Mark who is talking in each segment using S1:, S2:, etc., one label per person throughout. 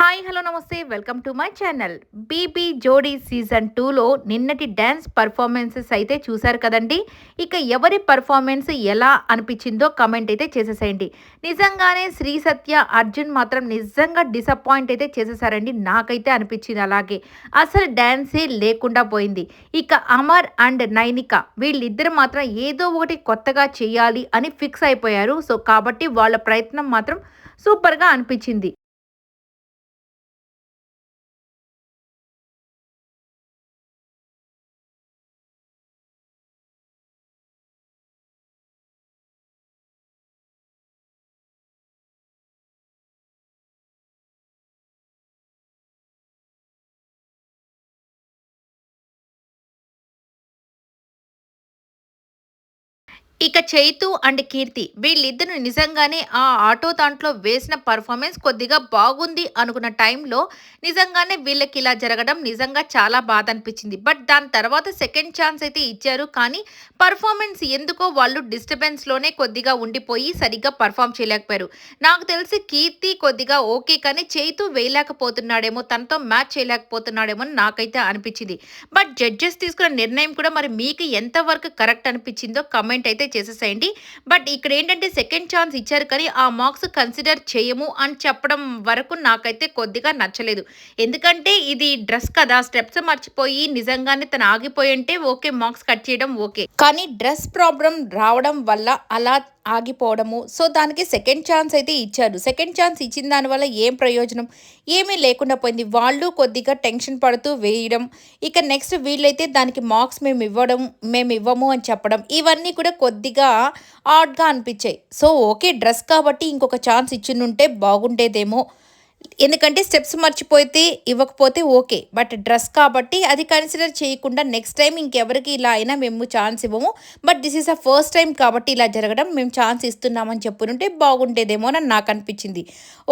S1: Hi hello నమస్తే. Welcome to my channel BB Jodi season టూలో నిన్నటి డ్యాన్స్ పర్ఫార్మెన్సెస్ అయితే చూశారు కదండి. ఇక ఎవరి పర్ఫార్మెన్స్ ఎలా అనిపించిందో కమెంట్ అయితే చేసేసేయండి. నిజంగానే శ్రీ సత్య అర్జున్ మాత్రం నిజంగా డిసప్పాయింట్ అయితే చేసేసారండి. నాకైతే అనిపించింది అలాగే. అసలు డ్యాన్సే లేకుండా పోయింది. ఇక అమర్ అండ్ నైనిక వీళ్ళిద్దరు మాత్రం ఏదో ఒకటి కొత్తగా చేయాలి అని ఫిక్స్ అయిపోయారు. సో కాబట్టి వాళ్ళ ప్రయత్నం మాత్రం సూపర్గా అనిపించింది. ఇక చైతు అండ్ కీర్తి వీళ్ళిద్దరు నిజంగానే ఆ ఆటో దాంట్లో వేసిన పర్ఫార్మెన్స్ కొద్దిగా బాగుంది అనుకున్న టైంలో నిజంగానే వీళ్ళకి ఇలా జరగడం నిజంగా చాలా బాధ అనిపించింది. బట్ దాని తర్వాత సెకండ్ ఛాన్స్ అయితే ఇచ్చారు. కానీ పర్ఫార్మెన్స్ ఎందుకో వాళ్ళు డిస్టర్బెన్స్లోనే కొద్దిగా ఉండిపోయి సరిగ్గా పర్ఫామ్ చేయలేకపోయారు. నాకు తెలిసి కీర్తి కొద్దిగా ఓకే కానీ చైతు వేయలేకపోతున్నాడేమో తనతో మ్యాచ్ చేయలేకపోతున్నాడేమో నాకైతే అనిపించింది. బట్ జడ్జెస్ తీసుకున్న నిర్ణయం కూడా మరి మీకు ఎంతవరకు కరెక్ట్ అనిపించిందో కమెంట్ అయితే చేసేసేయండి. బట్ ఇక్కడ ఏంటంటే సెకండ్ ఛాన్స్ ఇచ్చారు కానీ ఆ మార్క్స్ కన్సిడర్ చేయము అని చెప్పడం వరకు నాకైతే కొద్దిగా నచ్చలేదు. ఎందుకంటే ఇది డ్రెస్ కదా స్టెప్స్ మర్చిపోయి నిజంగానే తను ఆగిపోయి ఉంటే ఓకే మార్క్స్ కట్ చేయడం ఓకే. కానీ డ్రెస్ ప్రాబ్లం రావడం వల్ల అలా ఆగిపోవడము. సో దానికి సెకండ్ ఛాన్స్ అయితే ఇచ్చారు. సెకండ్ ఛాన్స్ ఇచ్చిన దానివల్ల ఏం ప్రయోజనం? ఏమీ లేకుండా పోయింది. వాళ్ళు కొద్దిగా టెన్షన్ పడుతూ వేయడం. ఇక నెక్స్ట్ వీళ్ళైతే దానికి మార్క్స్ మేము ఇవ్వడం మేము ఇవ్వము అని చెప్పడం. ఇవన్నీ కూడా కొద్దిగా ఆడ్గా అనిపించాయి. సో ఓకే డ్రెస్ కాబట్టి ఇంకొక ఛాన్స్ ఇచ్చినుంటే బాగుండేదేమో. ఎందుకంటే స్టెప్స్ మర్చిపోతే ఇవ్వకపోతే ఓకే బట్ డ్రెస్ కాబట్టి అది కన్సిడర్ చేయకుండా నెక్స్ట్ టైం ఇంకెవరికి ఇలా అయినా మేము ఛాన్స్ ఇవ్వము. But this is a first time కాబట్టి ఇలా జరగడం మేము ఛాన్స్ ఇస్తున్నామని చెప్పునుంటే బాగుండేదేమో అని నాకు అనిపించింది.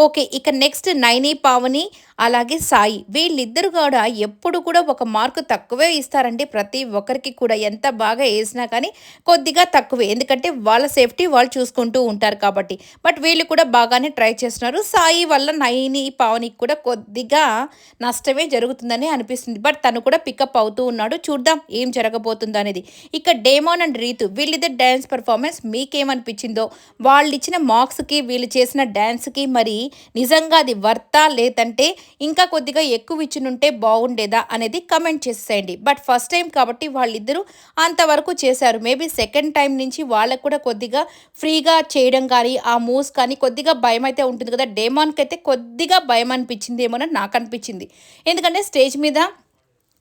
S1: ఓకే ఇక నెక్స్ట్ నైని పావని అలాగే సాయి వీళ్ళిద్దరు కూడా ఎప్పుడు కూడా ఒక మార్కు తక్కువే ఇస్తారండి. ప్రతి ఒక్కరికి కూడా ఎంత బాగా వేసినా కానీ కొద్దిగా తక్కువే. ఎందుకంటే వాళ్ళ సేఫ్టీ వాళ్ళు చూసుకుంటూ ఉంటారు కాబట్టి. బట్ వీళ్ళు కూడా బాగానే ట్రై చేస్తున్నారు. సాయి వల్ల నైని పావనికి కూడా కొద్దిగా నష్టమే జరుగుతుందని అనిపిస్తుంది. బట్ తను కూడా పికప్ అవుతూ ఉన్నాడు. చూద్దాం ఏం జరగబోతుందో అనేది. ఇక డేమోన్ అండ్ రీతు వీళ్ళిద్దరు డ్యాన్స్ పర్ఫార్మెన్స్ మీకేమనిపించిందో? వాళ్ళు ఇచ్చిన మార్క్స్కి వీళ్ళు చేసిన డ్యాన్స్కి మరి నిజంగా అది వర్తా లేదంటే ఇంకా కొద్దిగా ఎక్కువ ఇచ్చినుంటే బాగుండేదా? అనేది కమెంట్ చేసేయండి. బట్ ఫస్ట్ టైం కాబట్టి వాళ్ళిద్దరూ అంతవరకు చేశారు. మేబీ సెకండ్ టైం నుంచి వాళ్ళకు కూడా కొద్దిగా ఫ్రీగా చేయడం కానీ ఆ మూవ్స్ కానీ కొద్దిగా భయం అయితే ఉంటుంది కదా? డేమాన్కి అయితే కొద్దిగా భయం అనిపించింది ఏమోనని నాకు అనిపించింది. ఎందుకంటే స్టేజ్ మీద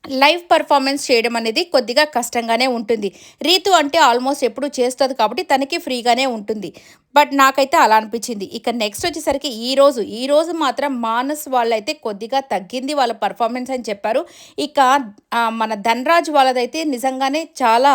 S1: లైవ్ పర్ఫార్మెన్స్ చేయడం అనేది కొద్దిగా కష్టంగానే ఉంటుంది. రీతు అంటే ఆల్మోస్ట్ ఎప్పుడు చేస్తుంది కాబట్టి తనకి ఫ్రీగానే ఉంటుంది. బట్ నాకైతే అలా అనిపించింది. ఇక నెక్స్ట్ వచ్చేసరికి ఈ రోజు ఈ రోజు మాత్రం మానస్ వాళ్ళైతే కొద్దిగా తగ్గింది వాళ్ళ పర్ఫార్మెన్స్ అని చెప్పారు. ఇక మన ధనరాజ్ వాళ్ళదైతే నిజంగానే చాలా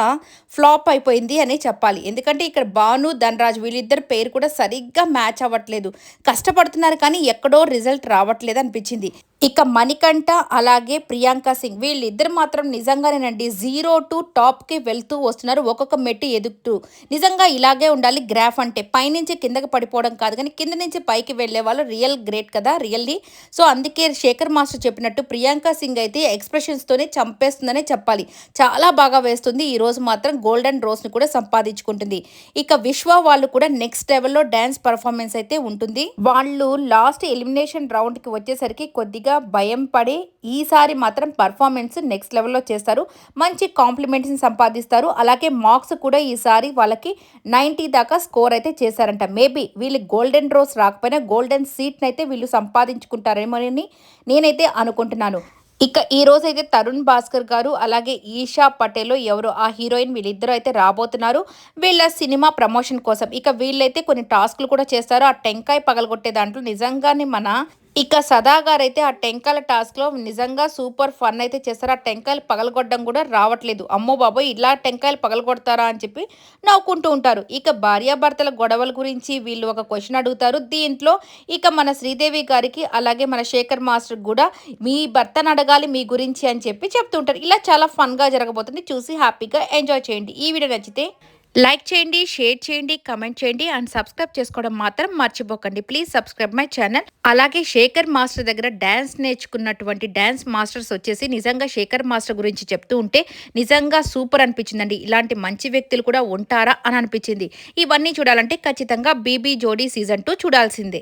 S1: ఫ్లాప్ అయిపోయింది అని చెప్పాలి. ఎందుకంటే ఇక్కడ భాను ధనరాజ్ వీళ్ళిద్దరు పేరు కూడా సరిగ్గా మ్యాచ్ అవ్వట్లేదు. కష్టపడుతున్నారు కానీ ఎక్కడో రిజల్ట్ రావట్లేదు అనిపించింది. ఇక మణికంఠ అలాగే ప్రియాంక సింగ్ వీళ్ళిద్దరు మాత్రం నిజంగానేనండి జీరో టు టాప్కి వెళ్తూ వస్తున్నారు. ఒక్కొక్క మెట్టు ఎదుగుతూ. నిజంగా ఇలాగే ఉండాలి గ్రాఫ్ అంటే. పైనుంచి కిందకి పడిపోవడం కాదు కానీ కింద నుంచి పైకి వెళ్ళే వాళ్ళు రియల్ గ్రేట్ కదా రియల్లీ సో అందుకే శేఖర్ మాస్టర్ చెప్పినట్టు ప్రియాంక సింగ్ అయితే ఎక్స్ప్రెషన్స్తోనే చంపేస్తుందనే చెప్పాలి. చాలా బాగా వేస్తుంది. ఈ రోజు మాత్రం గోల్డెన్ రోస్ని కూడా సంపాదించుకుంటుంది. ఇక విశ్వ వాళ్ళు కూడా నెక్స్ట్ లెవెల్లో డ్యాన్స్ పర్ఫార్మెన్స్ అయితే ఉంటుంది. వాళ్ళు లాస్ట్ ఎలిమినేషన్ రౌండ్కి వచ్చేసరికి కొద్దిగా భయం పడి ఈసారి మాత్రం పర్ఫార్మెన్స్ నెక్స్ట్ లెవెల్లో చేస్తారు. మంచి కాంప్లిమెంట్స్ని సంపాదిస్తారు. అలాగే మార్క్స్ కూడా ఈసారి వాళ్ళకి నైంటీ దాకా స్కోర్ అయితే చేస్తారు. చేశారంట. మేబీ వీళ్ళు గోల్డెన్ రోస్ రాకపోయినా గోల్డెన్ సీట్ని అయితే వీళ్ళు సంపాదించుకుంటారేమో అని నేనైతే అనుకుంటున్నాను. ఇక ఈ రోజు అయితే తరుణ్ భాస్కర్ గారు అలాగే ఈషా పటేల్ ఎవరు ఆ హీరోయిన్ వీళ్ళిద్దరూ అయితే రాబోతున్నారు. వీళ్ళ సినిమా ప్రమోషన్ కోసం. ఇక వీళ్ళైతే కొన్ని టాస్క్లు కూడా చేస్తారు. ఆ టెంకాయ పగలగొట్టే దాంట్లో నిజంగానే మన ఇక సదా గారు అయితే ఆ టెంకాయల టాస్క్లో నిజంగా సూపర్ ఫన్ అయితే చేస్తారు. ఆ టెంకాయలు పగలగొట్టడం కూడా రావట్లేదు. అమ్మో బాబోయ్! ఇలా టెంకాయలు పగలగొడతారా అని చెప్పి నవ్వుకుంటూ ఉంటారు. ఇక భార్యాభర్తల గొడవల గురించి వీళ్ళు ఒక క్వశ్చన్ అడుగుతారు. దీంట్లో ఇక మన శ్రీదేవి గారికి అలాగే మన శేఖర్ మాస్టర్ కూడా మీ భర్తను అడగాలి మీ గురించి అని చెప్పి చెప్తుంటారు ఇలా చాలా ఫన్గా జరగబోతుంది. చూసి హ్యాపీగా ఎంజాయ్ చేయండి. ఈ వీడియో నచ్చితే లైక్ చేయండి షేర్ చేయండి కమెంట్ చేయండి అండ్ సబ్స్క్రైబ్ చేసుకోవడం మాత్రం మర్చిపోకండి. Please subscribe my channel. అలాగే శేఖర్ మాస్టర్ దగ్గర డ్యాన్స్ నేర్చుకున్నటువంటి డ్యాన్స్ మాస్టర్స్ వచ్చేసి నిజంగా శేఖర్ మాస్టర్ గురించి చెప్తూ ఉంటే నిజంగా సూపర్ అనిపించిందండి. ఇలాంటి మంచి వ్యక్తులు కూడా ఉంటారా అని అనిపించింది. ఇవన్నీ చూడాలంటే ఖచ్చితంగా బీబీ జోడీ సీజన్ టూ చూడాల్సిందే.